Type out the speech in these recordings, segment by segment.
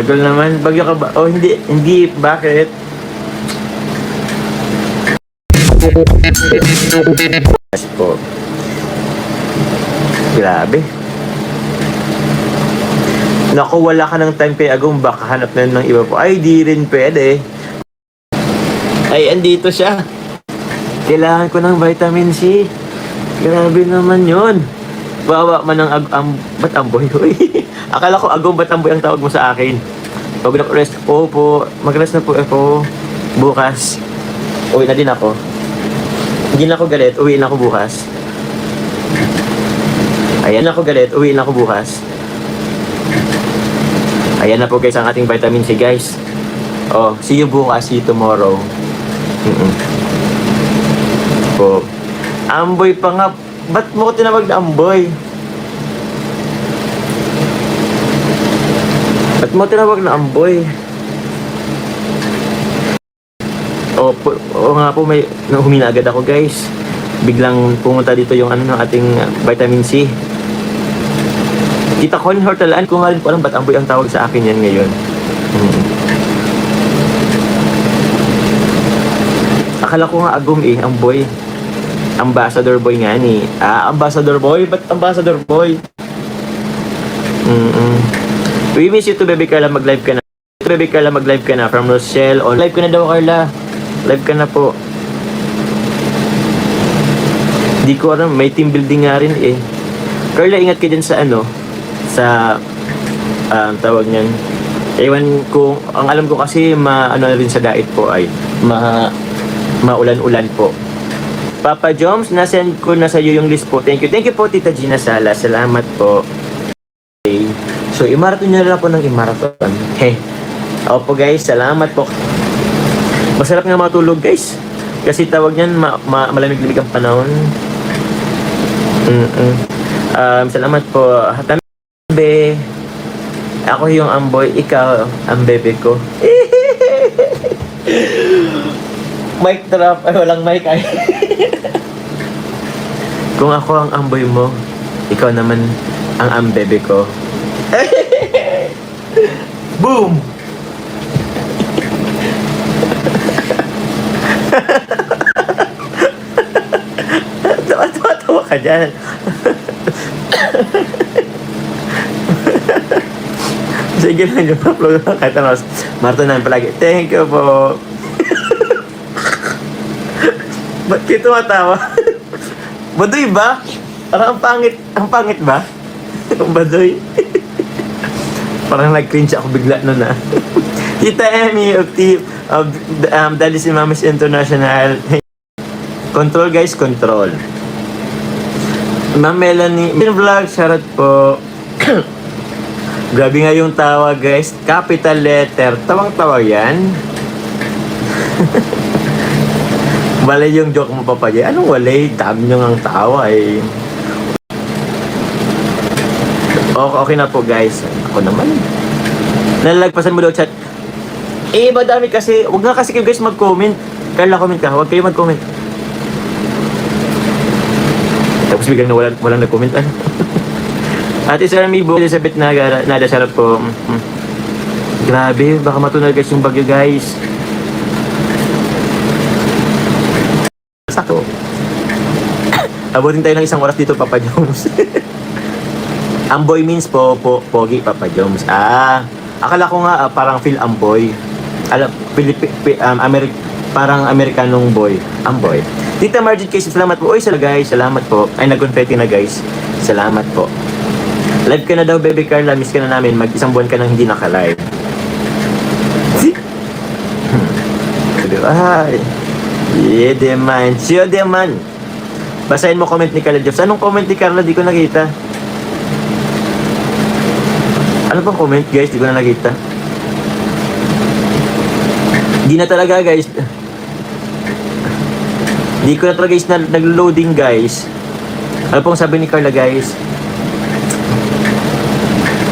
Tagal naman. Bagyo ka ba? Oh, hindi. Hindi. Bakit? Yes po. Grabe. Naku, wala ka ng time kay Agong. Baka hanap na ng iba po. Ay, di rin pwede. Ay, andito siya. Kailangan ko ng vitamin C. Grabe naman yon. Bawa man ng ag am ba't amboy? Akala ko agong ba't amboy ang tawag mo sa akin. Pag nag-rest po po, mag-rest na po ako bukas. Uwi na din ako. Hindi na ako galit, uwi na ako bukas. Ayan ako galit, uwi na ako bukas. Ayan na po guys ang ating vitamin C guys. Oh, see you bukas, see you tomorrow. Mm-mm. Po. Amboy pa nga. Ba't mo ko tinawag na amboy? Ba't mo tinawag na amboy? O, po, o nga po, may humina agad ako guys. Biglang pumunta dito yung ano ng ating uh, vitamin C. Kita ko rin hortalaan ko nga rin po alam ba't amboy ang tawag sa akin yan ngayon. Hmm. Akala ko nga agum eh, amboy. Ambassador boy nga ni. Ah, ambassador boy? Ba't ambassador boy? Mm-mm. We miss you to baby Carla, mag-live ka na. Baby Carla, mag-live ka na from Rochelle. On live ka na daw Carla. Live ka na po. Di ko alam, may team building nga rin eh. Carla, ingat ka dyan sa ano, sa, um, tawag niyan. Ewan ko, ang alam ko kasi, ma, ano rin sa diet po ay, ma, maulan-ulan po. Papa Joms, nasend ko na sa iyo yung list po. Thank you. Thank you po, Tita Gina Sala. Salamat po. Okay. So, imaraton nyo na lang po ng imaraton. Hey. Opo guys, salamat po. Masarap nga matulog guys. Kasi tawag niyan, ma ma malamig-lamig ang panahon. Mm-mm. Um, salamat po. Hatambe. Ako yung amboy, ikaw ang bebe ko. mic drop. Ay, walang mic ay. Kung ako ang amboy mo, ikaw naman ang ambebe ko. Boom! tawa, tawa, tawa ka dyan. Sige lang yung upload na kahit ano. Marta na palagi. Thank you po. Ba't kayo tumatawa? Baduy ba? Parang ang pangit. Ang pangit ba? Baduy. Parang nag-cringe ako bigla nun ah. Tita Emmy of T of um, Daddy si Mamas International. Control guys, control. Ma'am Melanie, Vlog, shoutout po. Grabe nga yung tawa guys. Capital letter. Tawang-tawa yan. Walay yung joke mo papaya. Anong walay? Dami nyo ang tawa eh. Okay, okay na po guys. Ako naman. Nalalagpasan mo daw chat. Eh, madami kasi. Huwag na kasi kayo guys mag-comment. Kaya comment ka. Huwag kayo mag-comment. Tapos biglang nawalan, walang nag-comment. Ano? Ate Sir Amibo, Elizabeth Naga, Nada, sarap po. Mm, mm. Grabe, baka matunog guys yung bagyo guys. Sakto. Abutin tayo ng isang oras dito, Papa Jones. amboy means po, po, pogi, Papa Jones. Ah, akala ko nga ah, parang feel amboy. Alam, Pilipi, pi, um, Ameri- parang Amerikanong boy. Amboy. Tita Margit Casey, salamat po. Uy, sala guys, salamat po. Ay, nag-confetti na guys. Salamat po. Live ka na daw, baby Carla. Miss ka na namin. Mag-isang buwan ka nang hindi naka-live. Hmm. Ay. Yeah, deman. Siyo, deman. Basahin mo comment ni Carla Jobs. Anong comment ni Carla? Di ko nakita. Ano bang comment, guys? Di ko na nakita. Di na talaga, guys. Di ko na talaga, guys, na nag-loading, guys. Ano pong sabi ni Carla, guys?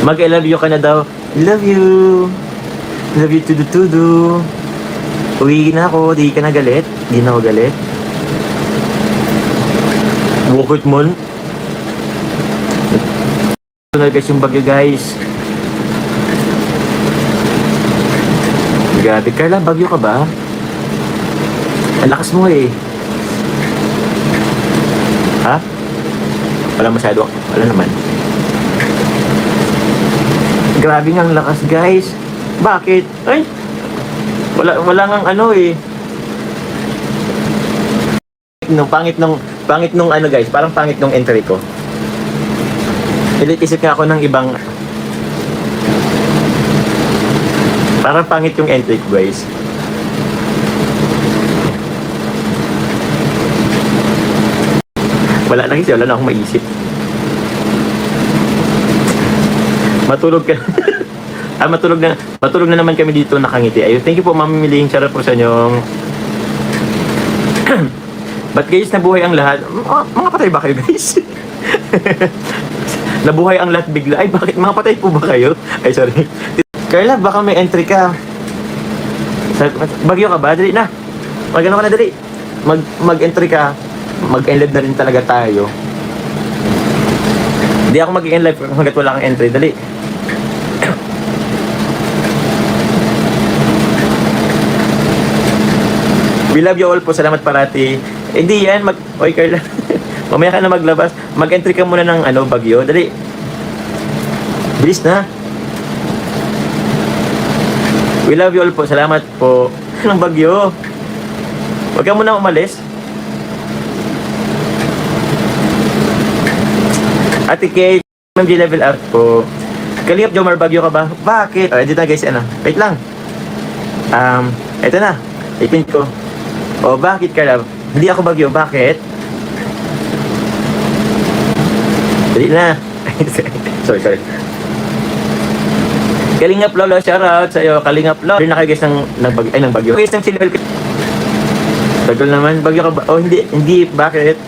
Mag-I love you ka na daw. Love you. Love you to do to do. Uwi na ako. Di ka na galit. Di na ako galit. Bukot mo. Ito na guys yung bagyo guys. Grabe, Carla, bagyo ka ba? Ang lakas mo eh. Ha? Wala masyado. Wala naman. Grabe nga ang lakas, guys. Bakit? Ay, wala, wala nga ano eh. Nung pangit nung, pangit nung ano guys, parang pangit nung entry ko. Ilit-isip nga ako ng ibang Parang pangit yung entry guys. Wala na kasi, wala na akong maisip. Matulog ka. ah, matulog na. Matulog na naman kami dito nakangiti. Ayun, thank you po, Mami Miling. Out po sa inyong... Ba't guys, nabuhay ang lahat? Mga, mga patay ba kayo, guys? nabuhay ang lahat bigla. Ay, bakit? Mga patay po ba kayo? Ay, sorry. Carla, baka may entry ka. Bagyo ka ba? Dali na. Mag ano ka na, dali. Mag, mag-entry ka. Mag-enlive na rin talaga tayo. Hindi ako mag-enlive hanggat wala kang entry. Dali. We love you all po. Salamat parati. Eh, Hindi yan. Mag... Oy, Carla. Mamaya ka na maglabas. Mag-entry ka muna ng ano, bagyo. Dali. Bilis na. We love you all po. Salamat po. Ng bagyo. Huwag ka muna umalis. Ate Kate, Ma'am G level up po. Kalingap Jomar, bagyo ka ba? Bakit? Oh, dito na guys, ano? Wait lang. Um, eto na. Ipin ko. Oh, bakit ka love? Hindi ako bagyo. Bakit? Dali na. sorry, sorry. Kalingap Lolo, shoutout sa iyo. Kalingap Lolo. Rin na kayo guys ng, ng, bag, ay, ng bagyo. Guys, ng silver. Tagal naman, bagyo ka ba? Oh, hindi, hindi, bakit?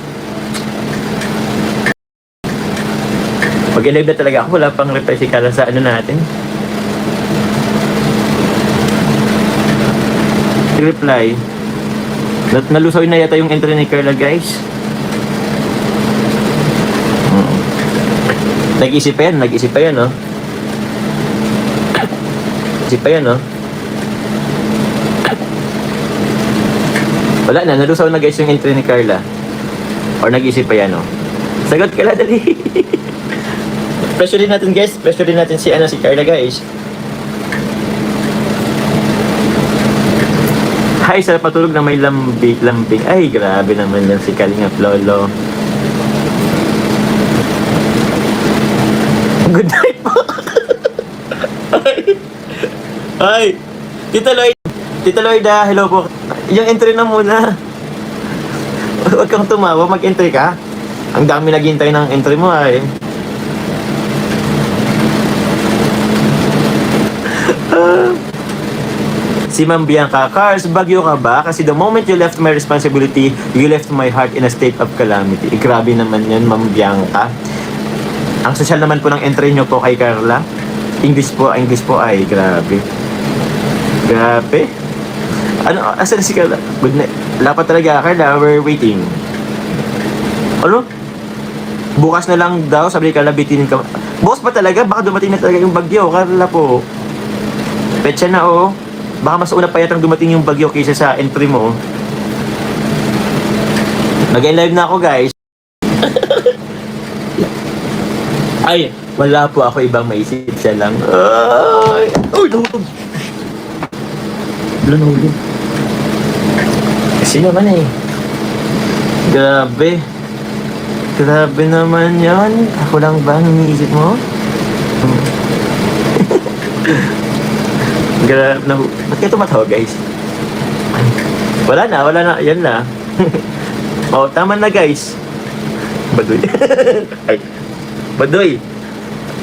Mag-live na talaga ako. Wala pang reply si Carla sa ano natin. Reply. Nat nalusaw na yata yung entry ni Carla, guys. Mm. Nag-isip pa yan, nag-isip pa yan, no? Isip pa yan, no? Wala na, nalusaw na guys yung entry ni Carla. Or nag-isip pa yan, no? Sagot ka dali. Pressure din natin guys, pressure din natin si ano si Carla guys. Hi, sa patulog na may lambing, lambing. Ay, grabe naman yan si Kalingap Lolo. Good night po. Ay. Tita Lloyd. Tita Lloyda, hello po. Yung entry na muna. Huwag kang tumawa, mag-entry ka. Ang dami naghihintay ng entry mo ay. Si Ma'am Bianca, Cars, bagyo ka ba? Kasi the moment you left my responsibility, you left my heart in a state of calamity. Eh, grabe naman yan, Ma'am Bianca. Ang social naman po ng entry nyo po kay Carla. English po, English po ay grabe. Grabe. Ano, asan si Carla? Good night. Wala pa talaga, Carla. We're waiting. Ano? Bukas na lang daw, sabi ni Carla, bitinin ka. Boss pa talaga? Baka dumating na talaga yung bagyo, Carla po. Petsa na oh. Baka mas una pa yatang dumating yung bagyo kaysa sa entry mo. Nag-live na ako guys. Ay, wala po ako ibang maisip siya lang. Ay! Uy, nahulog! Wala nahulog. Kasi naman eh. Grabe. Grabe naman yan. Ako lang ba ang iniisip mo? Grabe na. Ba't kayo tumatawa, guys? Wala na, wala na. Yan na. oh, tama na, guys. Baduy. Ay. Baduy.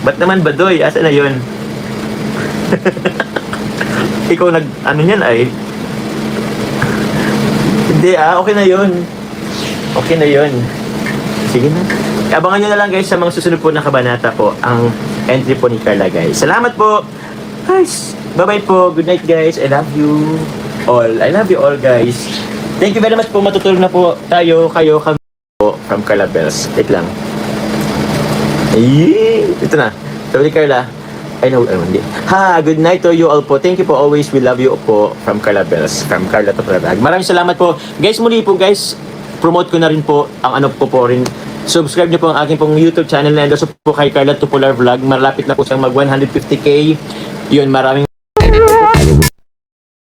Ba't naman baduy? Asa na yun? Ikaw nag, ano yan ay? Hindi ah, okay na yun. Okay na yun. Sige na. Abangan nyo na lang guys sa mga susunod po na kabanata po ang entry po ni Carla guys. Salamat po! Guys, bye-bye po. Good night guys. I love you all. I love you all guys. Thank you very much po. Matutulog na po tayo, kayo, kami po from Carla Bells. Wait lang. Ay, ito na. Ni Carla, Ay, no, ano, hindi. Ha, good night to you all po. Thank you po always. We love you po from Carla Bells. From Carla to Pradag. Maraming salamat po. Guys, muli po guys, promote ko na rin po ang ano po po rin. Subscribe niyo po ang aking pong YouTube channel na endo po kay Carla Tupular Vlog. Malapit na po siyang mag 150k. Yun, maraming